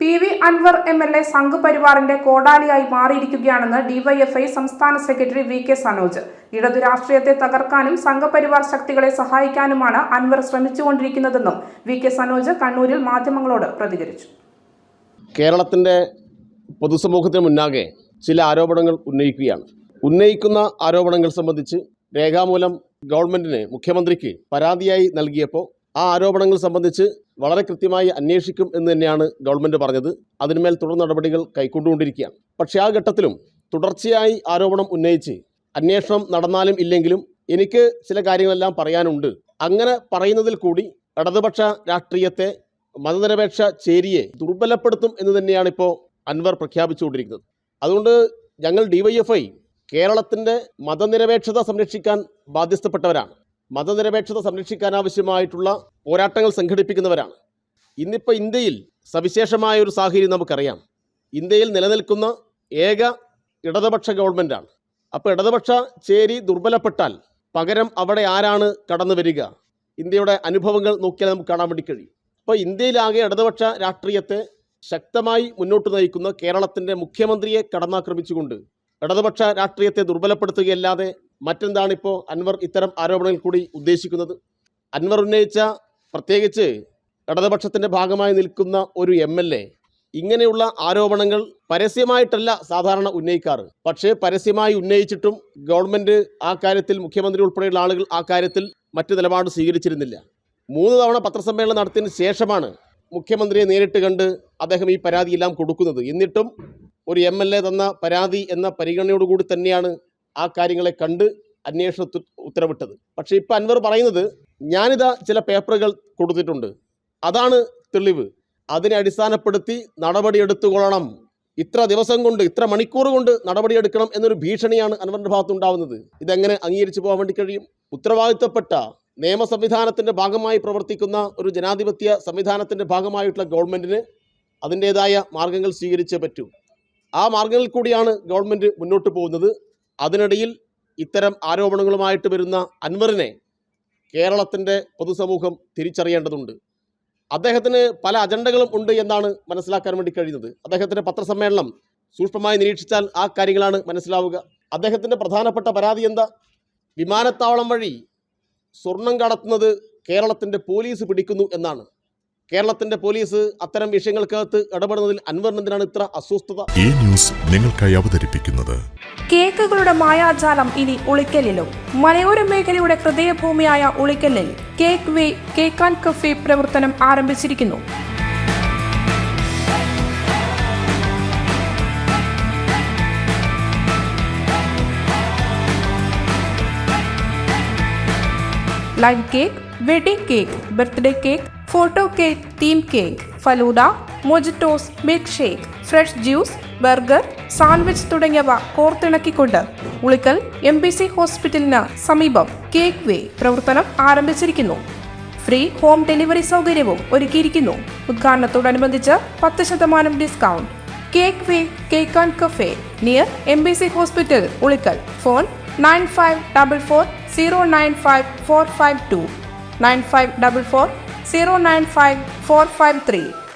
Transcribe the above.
P V Anvar M L A സംഘപരിവാറിന്റെ കോടാലിയായി മാറിയിരിക്കുകയാണെന്ന് ഡിവൈഎഫ്ഐ സംസ്ഥാന സെക്രട്ടറി വി കെ സനോജ്. ഇടതു രാഷ്ട്രീയത്തെ തകർക്കാനും സംഘപരിവാർ ശക്തികളെ സഹായിക്കാനുമാണ് അൻവർ ശ്രമിച്ചുകൊണ്ടിരിക്കുന്നതെന്നും വി കെ സനോജ് കണ്ണൂരിൽ മാധ്യമങ്ങളോട് പ്രതികരിച്ചു. കേരളത്തിന്റെ പൊതുസമൂഹത്തിന് മുന്നാകെ ചില ആരോപണങ്ങൾ ഉന്നയിക്കുകയാണ്. ഉന്നയിക്കുന്ന ആരോപണങ്ങൾ സംബന്ധിച്ച് രേഖാമൂലം ഗവൺമെന്റിന് മുഖ്യമന്ത്രിക്ക് പരാതിയായി നൽകിയപ്പോൾ ആ ആരോപണങ്ങൾ സംബന്ധിച്ച് വളരെ കൃത്യമായി അന്വേഷിക്കും എന്ന് തന്നെയാണ് ഗവൺമെന്റ് പറഞ്ഞത്. അതിന്മേൽ തുടർ നടപടികൾ കൈക്കൊണ്ടുകൊണ്ടിരിക്കുകയാണ്. പക്ഷേ ആ ഘട്ടത്തിലും തുടർച്ചയായി ആരോപണം ഉന്നയിച്ച് അന്വേഷണം നടന്നാലും ഇല്ലെങ്കിലും എനിക്ക് ചില കാര്യങ്ങളെല്ലാം പറയാനുണ്ട്. അങ്ങനെ പറയുന്നതിൽ കൂടി ഇടതുപക്ഷ രാഷ്ട്രീയത്തെ മതനിരപേക്ഷ ചേരിയെ ദുർബലപ്പെടുത്തും എന്ന് തന്നെയാണ് ഇപ്പോൾ അൻവർ പ്രഖ്യാപിച്ചുകൊണ്ടിരിക്കുന്നത്. അതുകൊണ്ട് ഞങ്ങൾ ഡിവൈഎഫ്ഐ കേരളത്തിന്റെ മതനിരപേക്ഷത സംരക്ഷിക്കാൻ ബാധ്യസ്ഥപ്പെട്ടവരാണ്. മതനിരപേക്ഷത സംരക്ഷിക്കാനാവശ്യമായിട്ടുള്ള പോരാട്ടങ്ങൾ സംഘടിപ്പിക്കുന്നവരാണ്. ഇന്നിപ്പോൾ ഇന്ത്യയിൽ സവിശേഷമായ ഒരു സാഹചര്യം നമുക്കറിയാം. ഇന്ത്യയിൽ നിലനിൽക്കുന്ന ഏക ഇടതുപക്ഷ ഗവൺമെന്റാണ് അപ്പോൾ ഇടതുപക്ഷ ചേരി ദുർബലപ്പെട്ടാൽ പകരം അവിടെ ആരാണ് കടന്നു വരിക? ഇന്ത്യയുടെ അനുഭവങ്ങൾ നോക്കിയാൽ നമുക്ക് കാണാൻ വേണ്ടി കഴിയും. അപ്പോൾ ഇന്ത്യയിലാകെ ഇടതുപക്ഷ രാഷ്ട്രീയത്തെ ശക്തമായി മുന്നോട്ട് നയിക്കുന്ന കേരളത്തിന്റെ മുഖ്യമന്ത്രിയെ കടന്നാക്രമിച്ചുകൊണ്ട് ഇടതുപക്ഷ രാഷ്ട്രീയത്തെ ദുർബലപ്പെടുത്തുകയല്ലാതെ മറ്റെന്താണ് ഇപ്പോൾ അൻവർ ഇത്തരം ആരോപണങ്ങൾ കൂടി ഉദ്ദേശിക്കുന്നത്? അൻവർ ഉന്നയിച്ച പ്രത്യേകിച്ച് ഇടതുപക്ഷത്തിന്റെ ഭാഗമായി നിൽക്കുന്ന ഒരു എം എൽ എ ഇങ്ങനെയുള്ള ആരോപണങ്ങൾ പരസ്യമായിട്ടല്ല സാധാരണ ഉന്നയിക്കാറ്. പക്ഷേ പരസ്യമായി ഉന്നയിച്ചിട്ടും ഗവൺമെന്റ് ആ കാര്യത്തിൽ മുഖ്യമന്ത്രി ഉൾപ്പെടെയുള്ള ആളുകൾ ആ കാര്യത്തിൽ മറ്റു നിലപാട് സ്വീകരിച്ചിരുന്നില്ല. മൂന്ന് തവണ പത്രസമ്മേളനം നടത്തിയതിന് ശേഷമാണ് മുഖ്യമന്ത്രിയെ നേരിട്ട് കണ്ട് അദ്ദേഹം ഈ പരാതിയെല്ലാം കൊടുക്കുന്നത്. എന്നിട്ടും ഒരു എം തന്ന പരാതി എന്ന പരിഗണനയോടുകൂടി തന്നെയാണ് ആ കാര്യങ്ങളെ കണ്ട് അന്വേഷണ ഉത്ത- ഉത്തരവിട്ടത്. പക്ഷേ ഇപ്പം അൻവർ പറയുന്നത് ഞാനിതാ ചില പേപ്പറുകൾ കൊടുത്തിട്ടുണ്ട്. അതാണ് തെളിവ്. അതിനെ അടിസ്ഥാനപ്പെടുത്തി നടപടിയെടുത്തുകൊള്ളണം ഇത്ര ദിവസം കൊണ്ട് ഇത്ര മണിക്കൂർ കൊണ്ട് നടപടിയെടുക്കണം എന്നൊരു ഭീഷണിയാണ് അൻവറിന്റെ ഭാഗത്തുണ്ടാവുന്നത് ഇതെങ്ങനെ അംഗീകരിച്ചു പോകാൻ വേണ്ടി കഴിയും? ഉത്തരവാദിത്തപ്പെട്ട നിയമ സംവിധാനത്തിന്റെ ഭാഗമായി പ്രവർത്തിക്കുന്ന ഒരു ജനാധിപത്യ സംവിധാനത്തിന്റെ ഭാഗമായിട്ടുള്ള ഗവൺമെന്റിന് അതിന്റേതായ മാർഗങ്ങൾ സ്വീകരിച്ചേ പറ്റൂ. ആ മാർഗങ്ങളിൽ കൂടിയാണ് ഗവൺമെന്റ് മുന്നോട്ട് പോകുന്നത്. അതിനിടയിൽ ഇത്തരം ആരോപണങ്ങളുമായിട്ട് വരുന്ന അൻവറിനെ കേരളത്തിന്റെ പൊതുസമൂഹം തിരിച്ചറിയേണ്ടതുണ്ട്. അദ്ദേഹത്തിന് പല അജണ്ടകളും ഉണ്ട് എന്നാണ് മനസ്സിലാക്കാൻ വേണ്ടി കഴിയുന്നത് അദ്ദേഹത്തിന്റെ പത്രസമ്മേളനം സൂക്ഷ്മമായി നിരീക്ഷിച്ചാൽ ആ കാര്യങ്ങളാണ് മനസ്സിലാവുക. അദ്ദേഹത്തിന്റെ പ്രധാനപ്പെട്ട പരാതി എന്താ? വിമാനത്താവളം വഴി സ്വർണം കടത്തുന്നത് കേരളത്തിന്റെ പോലീസ് പിടിക്കുന്നു എന്നാണ്. കേരളത്തിന്റെ പോലീസ് അത്തരം വിഷയങ്ങൾക്കകത്ത് ഇടപെടുന്നതിൽ അൻവറിനെന്തിനാണ് ഇത്ര അസ്വസ്ഥത? ഈ ന്യൂസ് നിങ്ങൾക്കായി അവതരിപ്പിക്കുന്നത് കേക്കുകളുടെ മായാജാലം ഇനി ഉളിക്കലിലും. മലയോര മേഖലയുടെ ഹൃദയഭൂമിയായ ഉളിക്കലിൽ cake way cake and cafe പ്രവർത്തനം ആരംഭിച്ചിരിക്കുന്നു. Live cake wedding cake birthday cake photo cake theme cake. Falooda mojitos milk shake fresh juice burger sandwich തുടങ്ങിയവ കോർത്തിണക്കിക്കൊണ്ട് ഉളിക്കൽ എം ബി സി ഹോസ്പിറ്റലിന് സമീപം കേക്ക് വേ പ്രവർത്തനം ആരംഭിച്ചിരിക്കുന്നു. ഫ്രീ ഹോം ഡെലിവറി സൗകര്യവും ഒരുക്കിയിരിക്കുന്നു. ഉദ്ഘാടനത്തോടനുബന്ധിച്ച് പത്ത് ശതമാനം discount. Cake Way Cake and Cafe near M B C hospital Ulikkal. Phone nine five double four zero nine five four five two. Nine five double four 095